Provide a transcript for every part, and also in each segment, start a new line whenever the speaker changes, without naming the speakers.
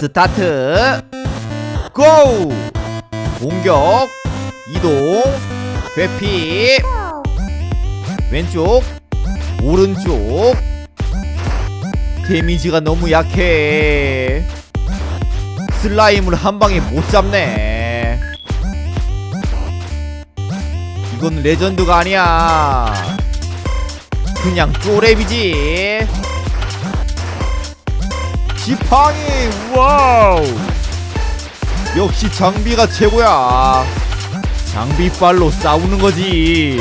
스타트. 고! 공격 이동 회피. 왼쪽 오른쪽. 데미지가 너무 약해. 슬라임을 한 방에 못 잡네. 이건 레전드가 아니야. 그냥 쪼랩이지 지팡이. 와우. 역시 장비가 최고야. 장비빨로 싸우는 거지.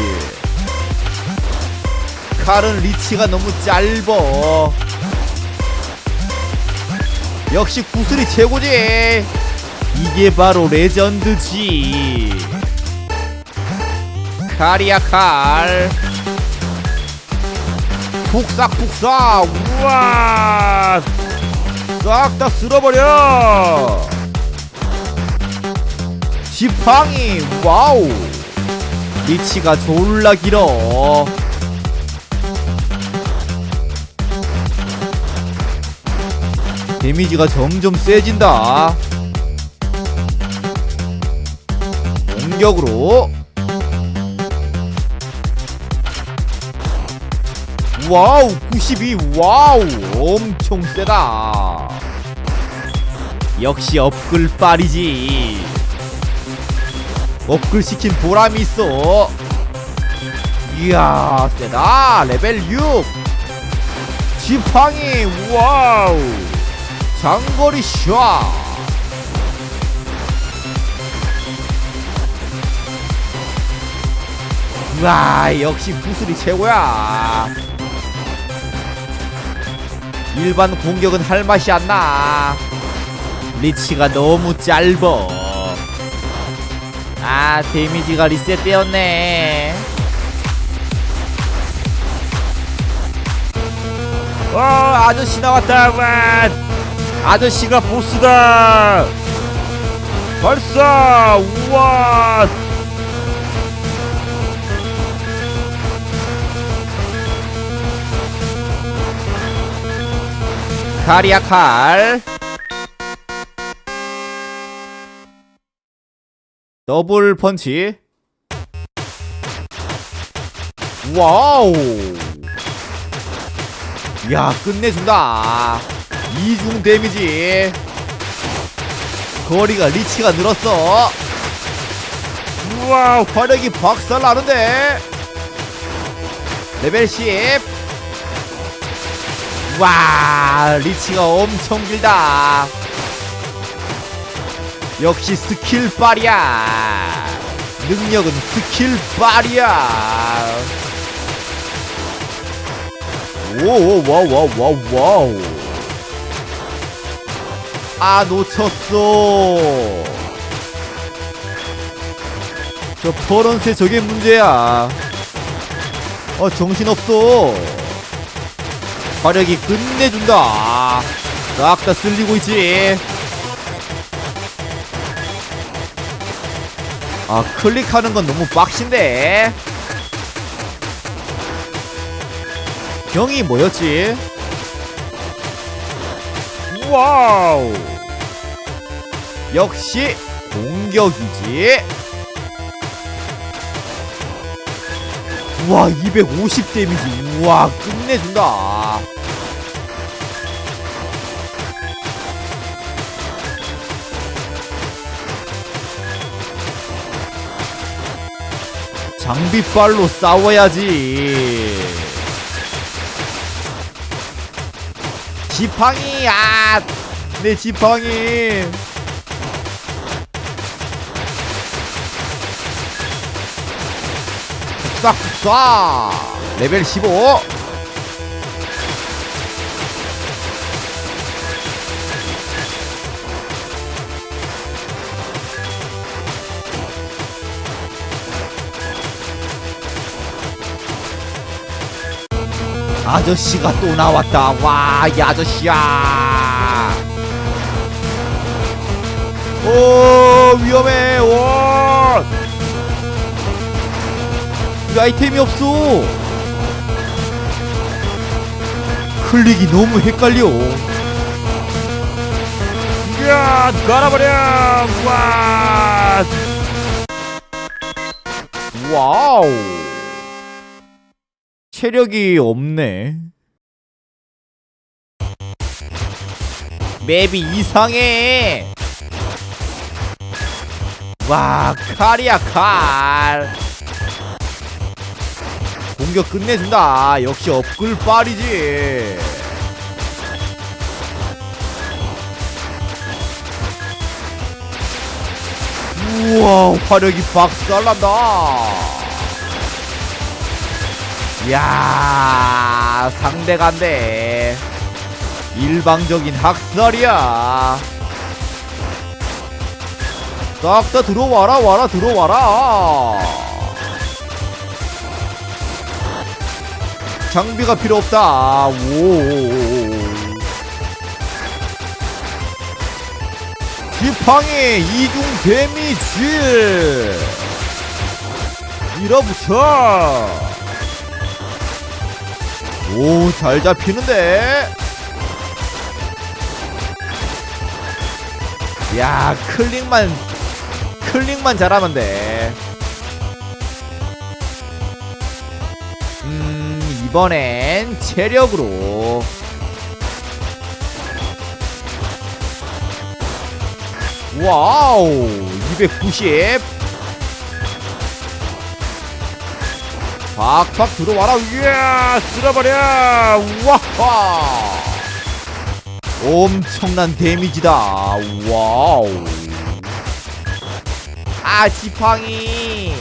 칼은 리치가 너무 짧어. 역시 구슬이 최고지. 이게 바로 레전드지. 칼이야 칼. 푹싹푹싹 우와 싹 다 쓸어버려. 지팡이 와우. 리치가 졸라 길어. 데미지가 점점 세진다. 공격으로. 와우 92 와우 엄청 세다 역시 업글 빨이지. 업글 시킨 보람이 있어. 이야 세다. 레벨 6 지팡이 와우. 장거리 샷. 와 역시 구슬이 최고야. 일반 공격은 할 맛이 안 나 리치가 너무 짧어. 아 데미지가 리셋되었네. 어 아저씨 나왔다 와 아저씨가 보스다. 발사 우와. 칼이야 칼 더블 펀치. 와우. 야 끝내준다. 이중 데미지. 거리가 리치가 늘었어. 우와 화력이 박살나는데. 레벨 10와 리치가 엄청 길다 역시 스킬 빨이야. 능력은 스킬 빨이야. 오와와와와와우. 아 놓쳤어. 저 퍼런새 저게 문제야. 어 정신없어. 화력이 끝내준다. 싹 다 쓸리고 있지 아 클릭하는 건 너무 빡신데. 병이 뭐였지? 와우. 역시 공격이지. 우와 250 데미지. 우와 끝내준다 장비빨로 싸워야지 지팡이 아내 지팡이 싹 쏴! 레벨 15! 아저씨가 또 나왔다. 와, 이 아저씨야. 오, 위험해. 와. 이 아이템이 없어. 클릭이 너무 헷갈려.
와 갈아버려 와
와우. 체력이 없네. 맵이 이상해. 와, 칼이야, 칼. 공격 끝내준다. 역시 업글 빨이지. 우와, 화력이 박살난다. 이야 상대가 안돼 일방적인 학살이야. 싹다 들어와라 와라 들어와라. 장비가 필요 없다. 오. 지팡이 이중 데미지. 밀어붙여 오, 잘 잡히는데? 야, 클릭만, 클릭만 잘하면 돼. 음, 이번엔 체력으로. 와우, 290. 팍팍 들어와라.
이야 쓸어버려.
와하 엄청난 데미지다. 와우. 아 지팡이.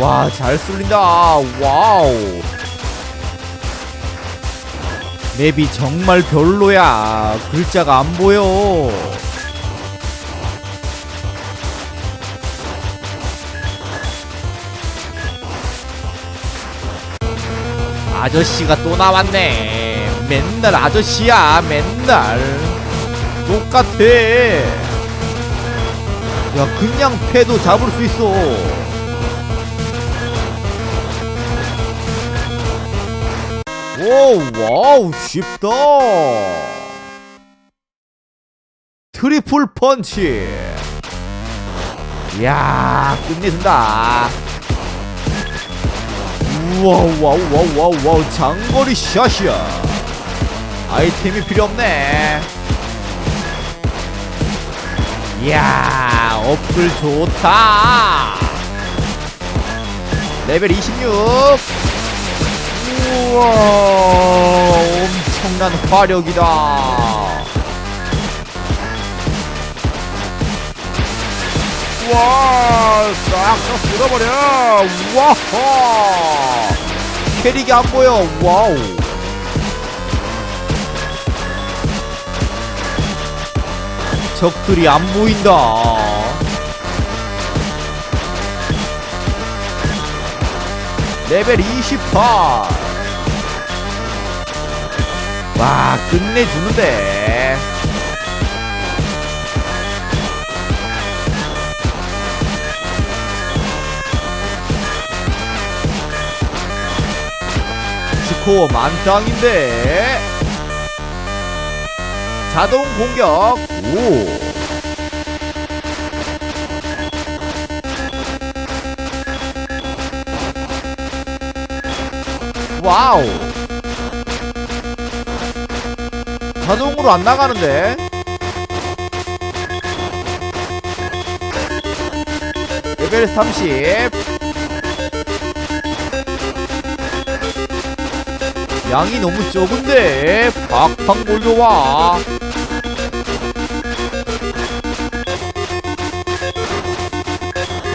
와 잘 쏠린다. 와우 맵이 정말 별로야 글자가 안 보여 아저씨가 또 나왔네. 맨날 아저씨야, 맨날. 똑같아. 야, 그냥 패도 잡을 수 있어. 오, 와우, 쉽다. 트리플 펀치. 이야, 끝내준다. 우와 와우 와우 와우 와우 장거리 샷이야 아이템이 필요 없네 이야 어플 좋다 레벨 26 우와 엄청난 화력이다.
와 싹다 쓸어버려.
와하! 캐릭이 안 보여. 와우. 적들이 안 보인다 레벨 28 와 끝내주는데. 스코어 만땅인데. 자동 공격. 오 와우. 자동으로 안 나가는데? 레벨 30 양이 너무 적은데? 팍팍 몰려와.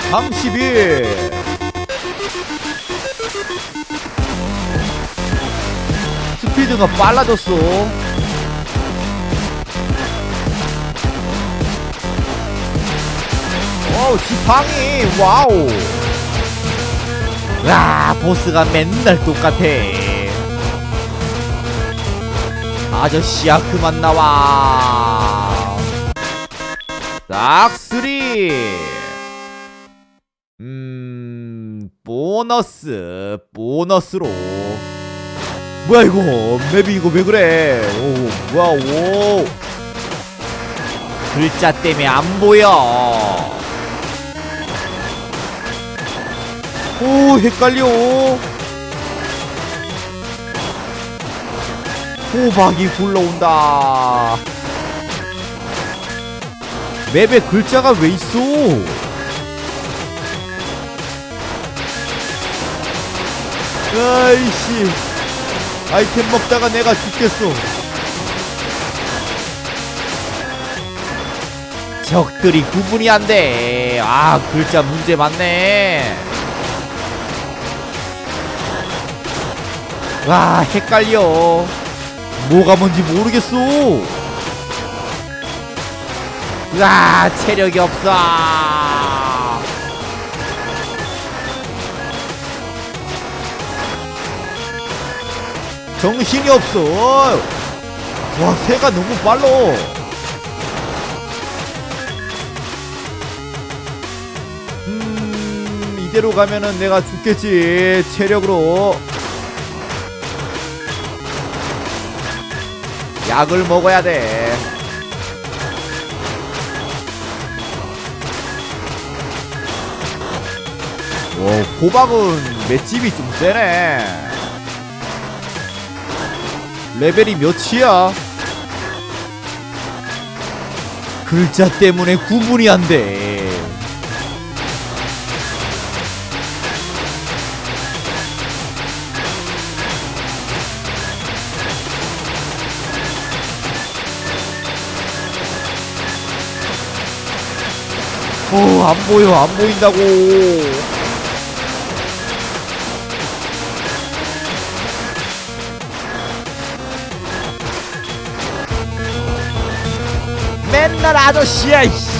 (31) 스피드가 빨라졌어. 어우 지팡이. 와우. 와 보스가 맨날 똑같아. 아저씨야 그만 나와. 싹쓰리. 음 보너스 보너스로 뭐야 이거? 맵이 이거 왜 그래? 오 뭐야 오. 글자 때문에 안 보여. 오 헷갈려. 호박이 굴러온다. 맵에 글자가 왜 있어? 아이씨 아이템 먹다가 내가 죽겠어 적들이 구분이 안돼. 아 글자 문제 많네. 와 헷갈려. 뭐가 뭔지 모르겠어 와 체력이 없어 정신이 없어. 와 새가 너무 빨라. 음 이대로 가면은 내가 죽겠지 체력으로. 약을 먹어야 돼. 오, 호박은 맷집이 좀 세네. 레벨이 몇이야? 글자 때문에 구분이 안 돼. 어, 안 보여, 안 보인다고. Dourado X.